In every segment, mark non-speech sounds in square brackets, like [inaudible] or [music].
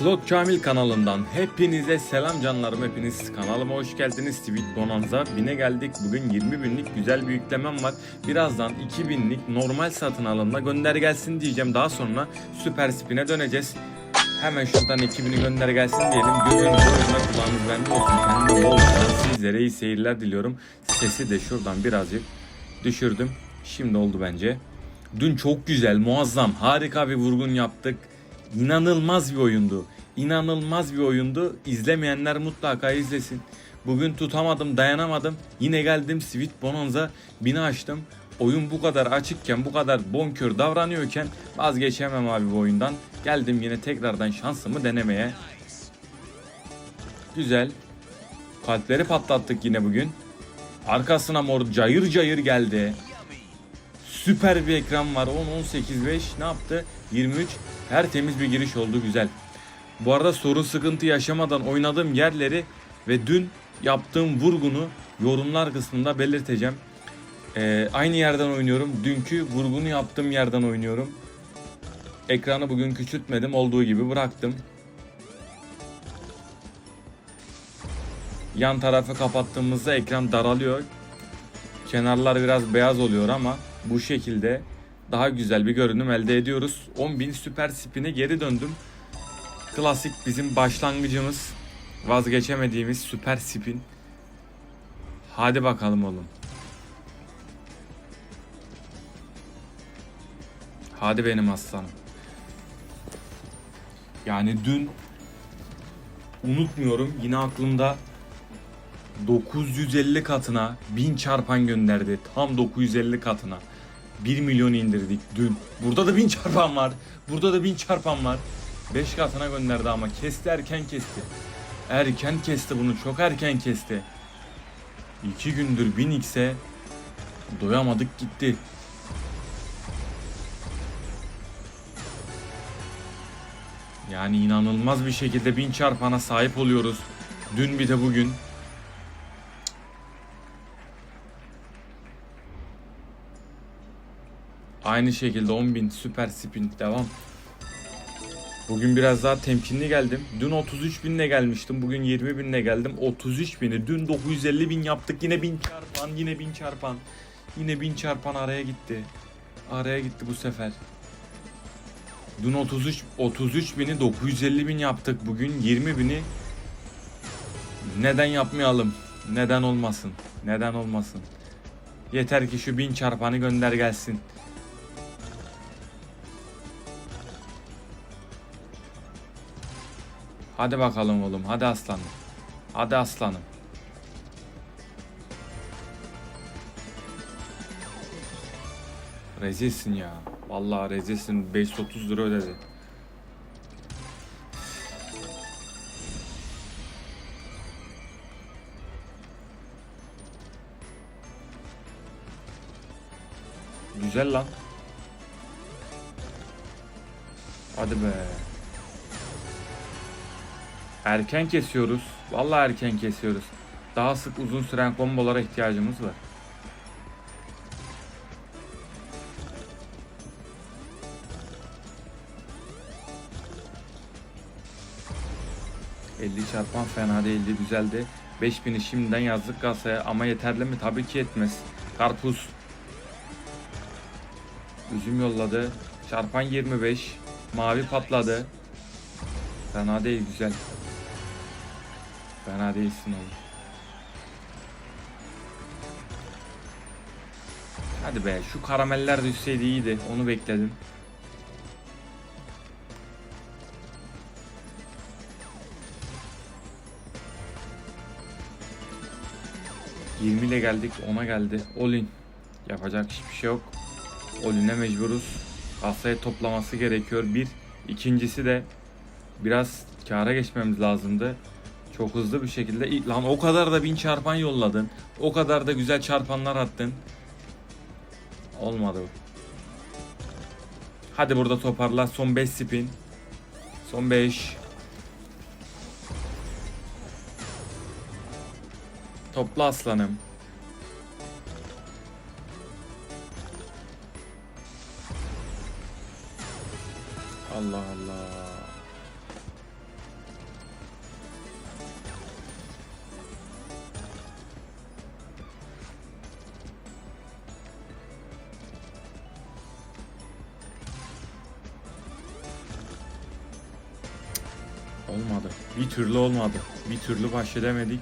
Slot Kamil kanalından hepinize selam canlarım hepiniz kanalıma hoş geldiniz. Sweet Bonanza 1000'e geldik. Bugün 20 binlik güzel bir yüklemem var. Birazdan 2000'lik normal satın alımla gönder gelsin diyeceğim. Daha sonra süper spin'e döneceğiz. Hemen şuradan 2000'i gönder gelsin diyelim. Gözünüz oyuna kulağınız bende olsun. Kendime bol sizlere iyi seyirler diliyorum. Sesi de şuradan birazcık düşürdüm. Şimdi oldu bence. Dün çok güzel, muazzam, harika bir vurgun yaptık. İnanılmaz bir oyundu. İnanılmaz bir oyundu. İzlemeyenler mutlaka izlesin. Bugün tutamadım, dayanamadım. Yine geldim Sweet Bonanza bini açtım. Oyun bu kadar açıkken, bu kadar bonkör davranıyorken vazgeçemem abi bu oyundan. Geldim yine tekrardan şansımı denemeye. Güzel. Kalpleri patlattık yine bugün. Arkasına mor cayır cayır geldi. Süper bir ekran var. 10 18 5 ne yaptı? 23 tertemiz bir giriş oldu güzel. Bu arada sorun sıkıntı yaşamadan oynadığım yerleri ve dün yaptığım vurgunu yorumlar kısmında belirteceğim. Ee, aynı yerden oynuyorum. Dünkü vurgunu yaptığım yerden oynuyorum. Ekranı bugün küçültmedim. Olduğu gibi bıraktım. Yan tarafı kapattığımızda ekran daralıyor. Kenarlar biraz beyaz oluyor ama bu şekilde daha güzel bir görünüm elde ediyoruz. 10.000 süper spin'e geri döndüm. Klasik bizim başlangıcımız. Vazgeçemediğimiz süper spin. Hadi bakalım oğlum. Hadi benim aslanım. Yani dün unutmuyorum yine aklımda 950 katına 1000 çarpan gönderdi. Tam 950 katına. 1 milyon indirdik dün. Burada da 1000 [laughs] çarpan var. Burada da 1000 çarpan var. 5 katına gönderdi ama kesti erken kesti. Erken kesti bunu çok erken kesti. 2 gündür 1000x'e doyamadık gitti. Yani inanılmaz bir şekilde 1000 çarpana sahip oluyoruz. Dün bir de bugün. Aynı şekilde 10.000 süper spin devam. Bugün biraz daha temkinli geldim. Dün 33 binle gelmiştim. Bugün 20 binle geldim. 33 bini. Dün 950 bin yaptık. Yine 1000 çarpan. Yine 1000 çarpan. Yine 1000 çarpan araya gitti. Araya gitti bu sefer. Dün 33 33 bini 950 bin yaptık. Bugün 20 bini neden yapmayalım? Neden olmasın? Neden olmasın? Yeter ki şu 1000 çarpanı gönder gelsin. Hadi bakalım oğlum. Hadi aslanım. Hadi aslanım. Rezilsin ya. Vallahi rezilsin. 530 lira ödedi. Güzel lan. Hadi be. Erken kesiyoruz. Vallahi erken kesiyoruz. Daha sık uzun süren kombolara ihtiyacımız var. ...50 çarpan fena değildi, güzeldi. 5000'i şimdiden yazdık kasaya ama yeterli mi? Tabii ki yetmez. Karpuz. Üzüm yolladı. Çarpan 25. Mavi patladı. Fena değil, güzel. Fena değilsin oğlum. Hadi be şu karameller düşseydi iyiydi. Onu bekledim. ...20 ile geldik 10'a geldi. Olin. Yapacak hiçbir şey yok. Olin'e mecburuz. Kasaya toplaması gerekiyor. Bir. İkincisi de... ...biraz kâra geçmemiz lazımdı. Çok hızlı bir şekilde lan o kadar da bin çarpan yolladın. O kadar da güzel çarpanlar attın. Olmadı. Hadi burada toparla. Son 5 spin. Son 5. Topla aslanım. Allah Allah. Olmadı. Bir türlü olmadı. Bir türlü baş edemedik.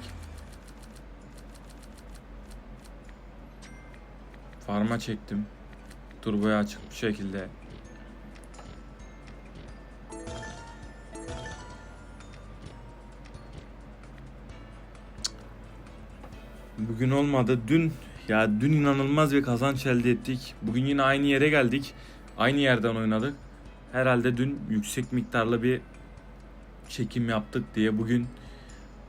Farma çektim. Turboya açık bir şekilde. Bugün olmadı. Dün ya dün inanılmaz bir kazanç elde ettik. Bugün yine aynı yere geldik. Aynı yerden oynadık. Herhalde dün yüksek miktarlı bir çekim yaptık diye bugün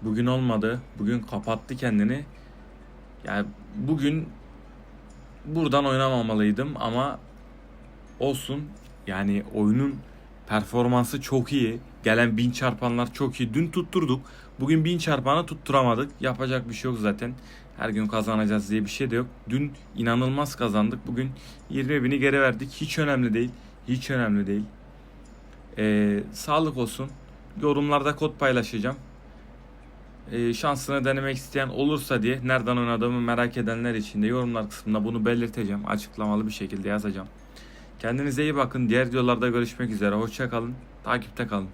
bugün olmadı. Bugün kapattı kendini. Yani bugün buradan oynamamalıydım ama olsun. Yani oyunun performansı çok iyi. Gelen bin çarpanlar çok iyi. Dün tutturduk. Bugün bin çarpanı tutturamadık. Yapacak bir şey yok zaten. Her gün kazanacağız diye bir şey de yok. Dün inanılmaz kazandık. Bugün 20 bini geri verdik. Hiç önemli değil. Hiç önemli değil. Ee, sağlık olsun. Yorumlarda kod paylaşacağım. Ee, şansını denemek isteyen olursa diye nereden oynadığımı merak edenler için de yorumlar kısmında bunu belirteceğim. Açıklamalı bir şekilde yazacağım. Kendinize iyi bakın. Diğer videolarda görüşmek üzere. Hoşça kalın. Takipte kalın.